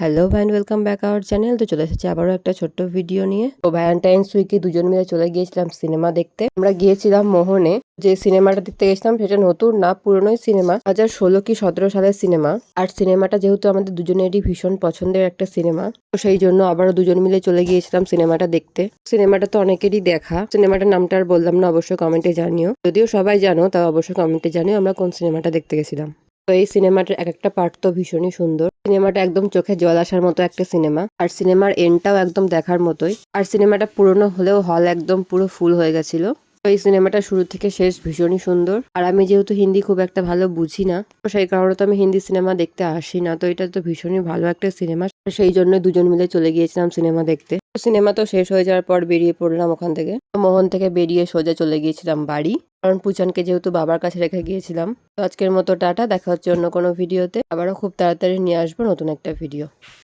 Hello and welcome back our channel. তো চলে এসেছি আবারও একটা ছোট্ট ভিডিও নিয়ে। তো ভ্যালেন্টাইন্স উইকে দুজন মিলে চলে গিয়েছিলাম সিনেমা দেখতে। আমরা গিয়েছিলাম মোহনে। যে সিনেমাটা দেখতে গেছিলাম সেটা নতুন না পুরনোই সিনেমা। হাজার ষোলো কি সতেরো সালের সিনেমা। আর সিনেমাটা যেহেতু আমাদের দুজনেরই ভীষণ পছন্দের একটা সিনেমা, তো সেই জন্য আবারও দুজন মিলে চলে গিয়েছিলাম সিনেমাটা দেখতে। সিনেমাটা তো অনেকেরই দেখা। সিনেমাটার নামটা আর বললাম না, অবশ্যই কমেন্টে জানিও। যদিও সবাই জানো, তাও অবশ্যই কমেন্টে জানিও আমরা কোন সিনেমাটা দেখতে গেছিলাম। তো এই সিনেমাটার এক একটা পার্ট তো ভীষণই সুন্দর। সিনেমাটা একদম চোখে জল আসার মতো একটা সিনেমা। আর সিনেমার এন্ডটাও একদম দেখার মতোই। আর সিনেমাটা পুরনো হলেও হল একদম পুরো ফুল হয়ে গেছিল। তো এই সিনেমাটা শুরু থেকে শেষ ভীষণই সুন্দর। আর আমি যেহেতু হিন্দি খুব একটা ভালো বুঝি না, তো সেই কারণে তো আমি হিন্দি সিনেমা দেখতে আসি না। তো এটা তো ভীষণই ভালো একটা সিনেমা। সেই জন্য দুজন মিলে চলে গিয়েছিলাম সিনেমা দেখতে। সিনেমা তো শেষ হয়ে যাওয়ার পর বেরিয়ে পড়লাম ওখান থেকে। মোহন থেকে বেরিয়ে সোজা চলে গিয়েছিলাম বাড়ি। কারণ পুচানকে যেহেতু বাবার কাছে রেখে গিয়েছিলাম, তো আজকের মতো টাটা, দেখা হচ্ছে অন্য কোনো ভিডিওতে। আবারও খুব তাড়াতাড়ি নিয়ে আসব নতুন একটা ভিডিও।